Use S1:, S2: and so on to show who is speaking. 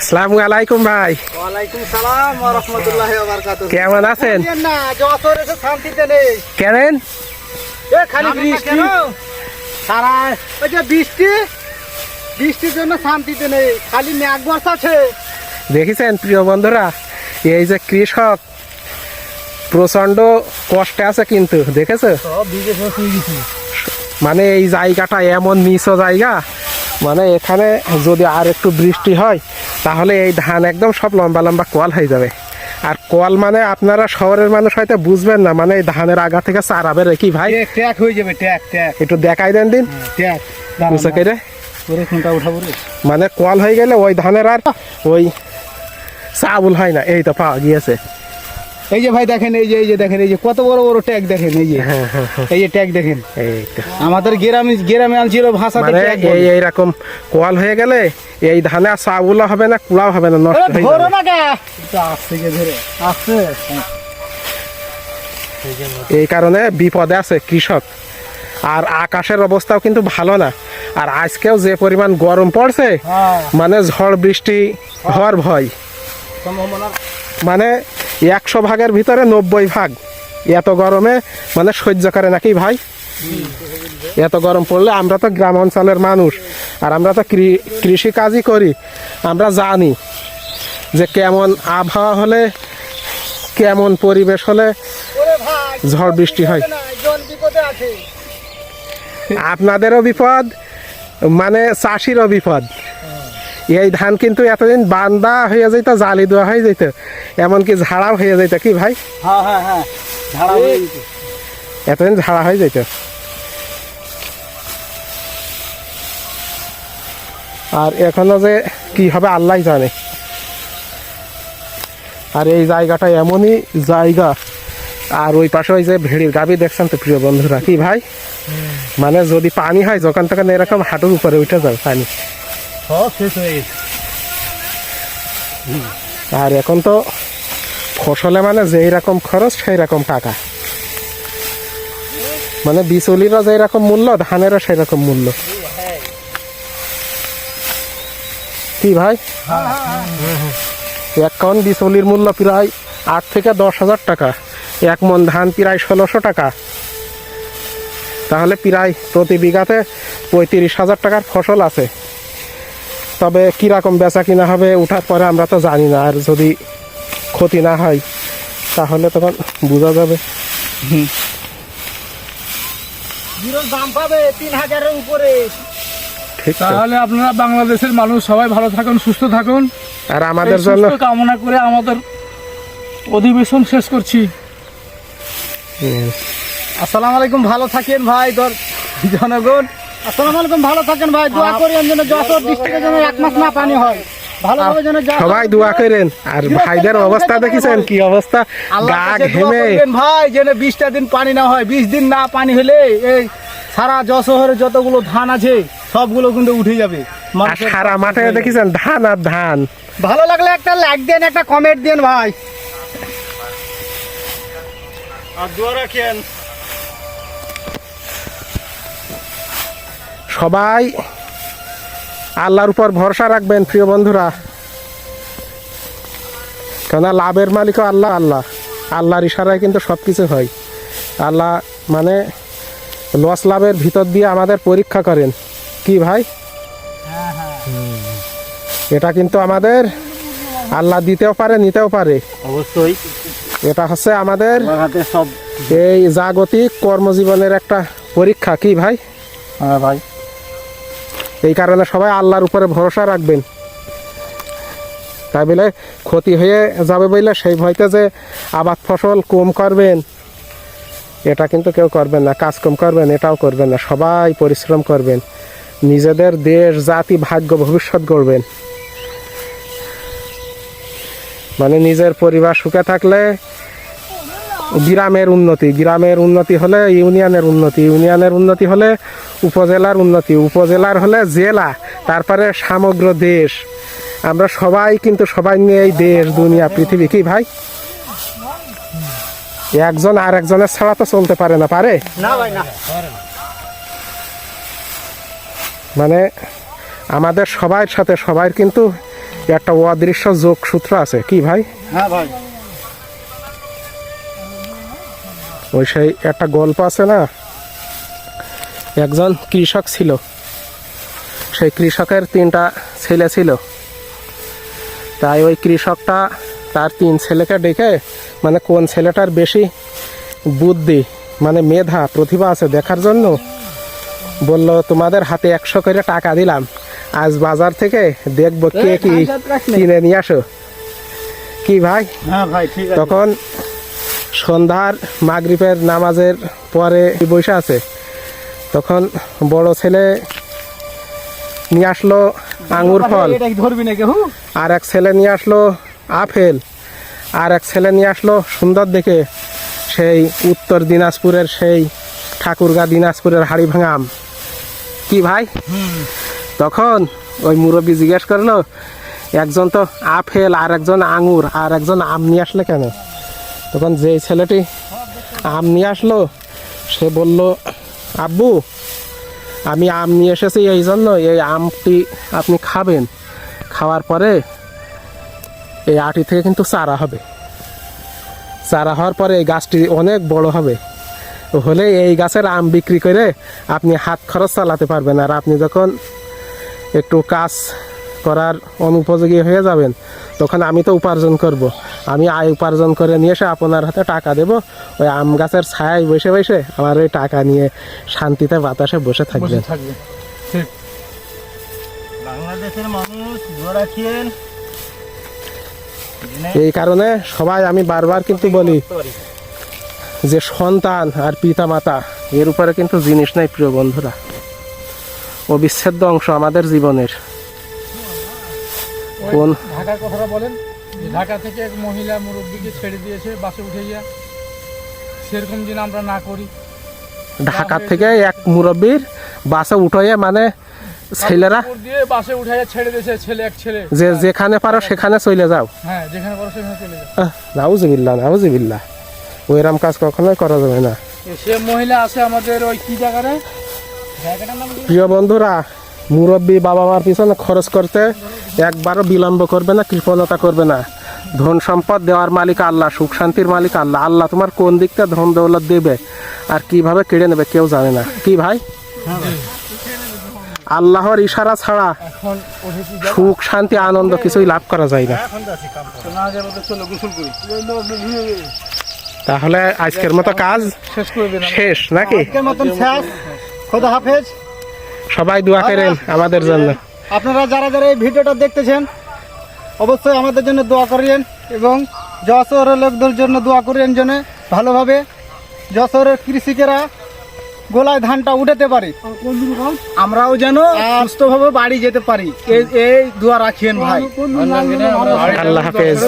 S1: আসসালামু আলাইকুম ভাই।
S2: ওয়ালাইকুম সালাম ওয়া রাহমাতুল্লাহি ওয়া বারাকাতুহু।
S1: কেমন আছেন?
S2: না যশোর এসে শান্তিতে নেই।
S1: কেনেন?
S2: এ খালি বৃষ্টি। সারা ওই যে বৃষ্টি বৃষ্টির জন্য শান্তিতে নেই খালি মেঘ বর্ষাছে
S1: দেখেছেন প্রিয় বন্ধুরা এই যে কৃষক প্রচণ্ড কষ্টে আছে কিন্তু দেখেছ?
S2: হয়ে
S1: মানে এই জায়গাটা এমন নিচ জায়গা মানে এখানে যদি আর একটু বৃষ্টি হয় তাহলে এই ধান একদম সব লম্বা লম্বা কোয়াল হয়ে যাবে। আর কোয়াল মানে আপনারা শহরের মানুষ হয়তো বুঝবেন না মানে এই ধানের আগা থেকে চারাবে রেখি ভাই?
S2: ট্যাক হয়ে যাবে ট্যাক ট্যাক।
S1: একটু দেখাই দেন দিন।
S2: ট্যাক।
S1: বুঝতে
S2: রে?
S1: মানে কোয়াল হয়ে গেলে ওই ধানের আর ওই চাউল হয় না এই তো পাওয়া গিয়েছে।
S2: এই যে ভাই দেখেন এই যে এই যে দেখেন এই যে কত বড় বড় ট্যাগ দেখেন এই যে।
S1: হ্যাঁ হ্যাঁ হ্যাঁ।
S2: এই যে ট্যাগ দেখেন। আমাদের গ্রামে গ্রামে আনছিল ভাষাতে
S1: মানে এই এইরকম কল হয়ে গেলে এই ধানে আর চাউলও হবে না কুড়াও হবে না নষ্ট হয়ে যাবে।
S2: না কে? ধরে আসছে
S1: এই কারণে বিপদে আছে কৃষক। আর আকাশের অবস্থাও কিন্তু ভালো না। আর আজকেও যে পরিমাণ গরম পড়ছে মানে ঝড় বৃষ্টি হওয়ার ভয়। মানে একশো ভাগের ভিতরে নব্বই ভাগ। এত গরমে মানে সহ্য করে নাকি ভাই? এত গরম পড়লে আমরা তো গ্রাম অঞ্চলের মানুষ, আর আমরা তো কৃ- কৃষি কাজই করি, আমরা জানি যে কেমন আবহাওয়া হলে, কেমন পরিবেশ হলে ঝড় বৃষ্টি হয়। আপনাদেরও বিপদ মানে চাষিরও বিপদ। এই ধান কিন্তু এতদিন বান্দা হয়ে যেত জালি দেওয়া হয়ে যেত এমনকি ঝাড়াও হয়ে যেত কি ভাই?
S2: হ্যাঁ হ্যাঁ হ্যাঁ হয়ে।
S1: এতদিন ঝাড়া হয়ে যেত আর এখনও যে কি হবে আল্লাহ জানে। আর এই জায়গাটা এমনই জায়গা। আর ওই পাশে ওই যে ভেড়ির গাবি দেখছেন তো প্রিয় বন্ধুরা কি ভাই? মানে যদি পানি হয় যখন তখন এরকম হাঁটুর উপরে উঠে যাবে পানি।
S2: সব শেষ হয়ে গেছে।
S1: আর এখন তো ফসলে মানে যেই রকম খরচ, সেই রকম টাকা। মানে বিচুলিরও যেই রকম মূল্য, ধানেরও সেই রকম মূল্য। কি ভাই? কাউন বিচুলির মূল্য প্রায় আট থেকে দশ হাজার টাকা। এক মন ধান প্রায় ষোলোশো টাকা। তাহলে প্রায় প্রতি বিঘাতে পঁয়ত্রিশ হাজার টাকার ফসল আছে। তবে কীরকম বেচা কিনা হবে ওঠার পরে আমরা তো জানি না। আর যদি ক্ষতি না হয় তাহলে তখন বোঝা যাবে।
S2: দাম পাবে তিন হাজারের উপরে।
S3: তাহলে আপনারা বাংলাদেশের মানুষ সবাই ভালো থাকুন সুস্থ থাকুন।
S1: আর আমাদের জন্য
S3: কামনা করে আমাদের অধিবেশন শেষ করছি।
S1: হুম,
S2: আসসালামু আলাইকুম ভালো থাকেন ভাই জনগণ। আসসালামু আলাইকুম ভালো থাকেন ভাই। দোয়া করি যেন যশোর ডিস্ট্রিক্টে যেন এক মাস না পানি হয়। ভালোভাবে যেন
S1: সবাই দোয়া করেন। আর ভাইদের অবস্থা দেখেছেন? কি অবস্থা?
S2: আল্লাহর
S1: গা
S2: কাছে দোয়া
S1: ঘেমে।
S2: করবেন ভাই যেন বিশটা দিন পানি না হয়। বিশ দিন না পানি হলে এই সারা যশোরের যতগুলো ধান আছে সবগুলো কিন্তু উঠে যাবে।
S1: সারা মাঠে দেখেছেন? ধান আর ধান।
S2: ভালো লাগলে একটা লাইক দেন একটা কমেন্ট দেন ভাই। আর দোয়া রাখেন।
S1: সবাই আল্লাহর উপর ভরসা রাখবেন প্রিয় বন্ধুরা। কেন লাভের মালিকও আল্লাহ আল্লাহ। আল্লাহর ইশারায় কিন্তু সব কিছু হয়। আল্লাহ মানে লস লাভের ভিতর দিয়ে আমাদের পরীক্ষা করেন। কি ভাই? এটা কিন্তু আমাদের আল্লাহ দিতেও পারে নিতেও পারে।
S2: অবশ্যই।
S1: এটা হচ্ছে আমাদের
S2: সব
S1: এই জাগতিক কর্মজীবনের একটা পরীক্ষা। কি ভাই?
S2: হ্যাঁ ভাই।
S1: এই কারণে সবাই আল্লাহর উপরে ভরসা রাখবেন। তাই বলে ক্ষতি হয়ে যাবে বলে সেই ভয়তে যে আবাদ ফসল কম করবেন, এটা কিন্তু কেউ করবেন না, কাজ কম করবেন, এটাও করবেন না, সবাই পরিশ্রম করবেন, নিজেদের দেশ, জাতি, ভাগ্য, ভবিষ্যৎ গড়বেন। মানে নিজের পরিবার সুখে থাকলে গ্রামের উন্নতি গ্রামের উন্নতি হলে ইউনিয়নের উন্নতি ইউনিয়নের উন্নতি হলে উপজেলার উন্নতি উপজেলার হলে জেলা তারপরে সমগ্র দেশ। আমরা সবাই কিন্তু সবাই নিয়ে এই দেশ দুনিয়া পৃথিবী কি ভাই? একজন আর একজনের ছাড়া তো চলতে পারে না পারে? মানে আমাদের সবার সাথে সবাই কিন্তু একটা অদৃশ্য যোগসূত্র আছে কি ভাই?
S2: হ্যাঁ ভাই।
S1: ওই সেই একটা গল্প আছে না? একজন কৃষক ছিল। সেই কৃষকের তিনটা ছেলে ছিল। তাই ওই কৃষকটা তার তিন ছেলেকে ডেকে মানে কোন ছেলেটার বেশি বুদ্ধি মানে মেধা প্রতিভা আছে দেখার জন্য বলল তোমাদের হাতে একশো করে টাকা দিলাম। আজ বাজার থেকে দেখব কে কি কিনে নিয়ে আসো। কি ভাই?
S2: হ্যাঁ
S1: তখন সন্ধ্যার মাগরিবের নামাজের পরে বসে আছে তখন বড় ছেলে নিয়ে আসলো আঙ্গুর ফল। আর এক ছেলে নিয়ে আসলো আপেল। আর এক ছেলে নিয়ে আসলো সুন্দর দেখে সেই উত্তর দিনাজপুরের সেই ঠাকুরগা দিনাজপুরের হাড়ি ভাঙাম কি ভাই? তখন ওই মুরব্বী জিজ্ঞেস করল একজন তো আপেল আর একজন আঙুর আর একজন আম নিয়ে আসলে কেন? তখন যেই ছেলেটি আম নিয়ে আসলো, সে বলল, আব্বু, আমি আম নিয়ে এসেছি, এই জন্য এই আমটি আপনি খাবেন। খাওয়ার পরে এই আটি থেকে কিন্তু চারা হবে। চারা হওয়ার পরে এই গাছটি অনেক বড় হবে। হলে এই গাছের আম বিক্রি করে আপনি হাত খরচ চালাতে পারবেন। আর আপনি যখন একটু কাজ করার অনুপযোগী হয়ে যাবেন। তখন আমি তো উপার্জন করব। আমি আয় উপার্জন করে নিয়ে এসে আপনার হাতে টাকা দেব। ওই আম গাছের ছায়ায় বসে বসে আমার ওই টাকা নিয়ে শান্তিতে বাতাসে বসে থাকবেন।
S2: বাংলাদেশের মানুষ
S1: এই কারণে সবাই আমি বারবার কিন্তু বলি যে সন্তান আর পিতা মাতা এর উপরে কিন্তু জিনিস নাই প্রিয় বন্ধুরা। অবিচ্ছেদ্য অংশ আমাদের জীবনের। কোন?
S3: ঢাকার কথাটা বলেন যে ঢাকা থেকে এক মহিলা মুরব্বীকে ছেড়ে দিয়েছে বাসে উঠে গিয়া সেরকম যেন আমরা না করি।
S1: ঢাকার থেকে এক মুরব্বীর বাসে উঠে মানে ছেলেরা
S3: দিয়ে বাসে উঠাইয়া ছেড়ে দিয়েছে ছেলে এক ছেলে।
S1: যে যেখানে পারো সেখানে চলে যাও।
S3: হ্যাঁ যেখানে পারো সেখানে চলে যাও।
S1: নাউজুবিল্লাহ নাউজুবিল্লাহ। ওইরাম কাজ কখনোই করা যাবে না।
S3: সে মহিলা আছে আমাদের ওই কি
S2: জায়গাটার নাম
S1: প্রিয় বন্ধুরা মুরব্বী বাবা মার পিছনে খরচ করতে একবারও বিলম্ব করবে না কৃপণতা করবে না। ধন সম্পদ দেওয়ার মালিক আল্লাহ সুখ শান্তির মালিক আল্লাহ। আল্লাহ তোমার কোন দিকটা ধন দৌলত দেবে আর কীভাবে কেড়ে নেবে কেউ জানে না। কি ভাই? আল্লাহর ইশারা ছাড়া সুখ শান্তি আনন্দ কিছুই লাভ করা যায় না। তাহলে আজকের মতো কাজ
S3: শেষ
S1: নাকি?
S2: খোদা হাফেজ।
S1: সবাই দোয়া করেন আমাদের জন্য।
S2: আপনারা যারা যারা এই ভিডিওটা দেখতেছেন অবশ্যই আমাদের জন্য দোয়া করিয়েন এবং যশোরের লোকদের জন্য দোয়া করিয়েন যেন ভালোভাবে যশোরের কৃষিকেরা গোলায় ধানটা উঠাতে পারি। আমরাও যেন সুস্থভাবে বাড়ি যেতে পারি। এই এই দোয়া রাখিয়েন ভাই।
S1: আল্লাহ হাফেজ।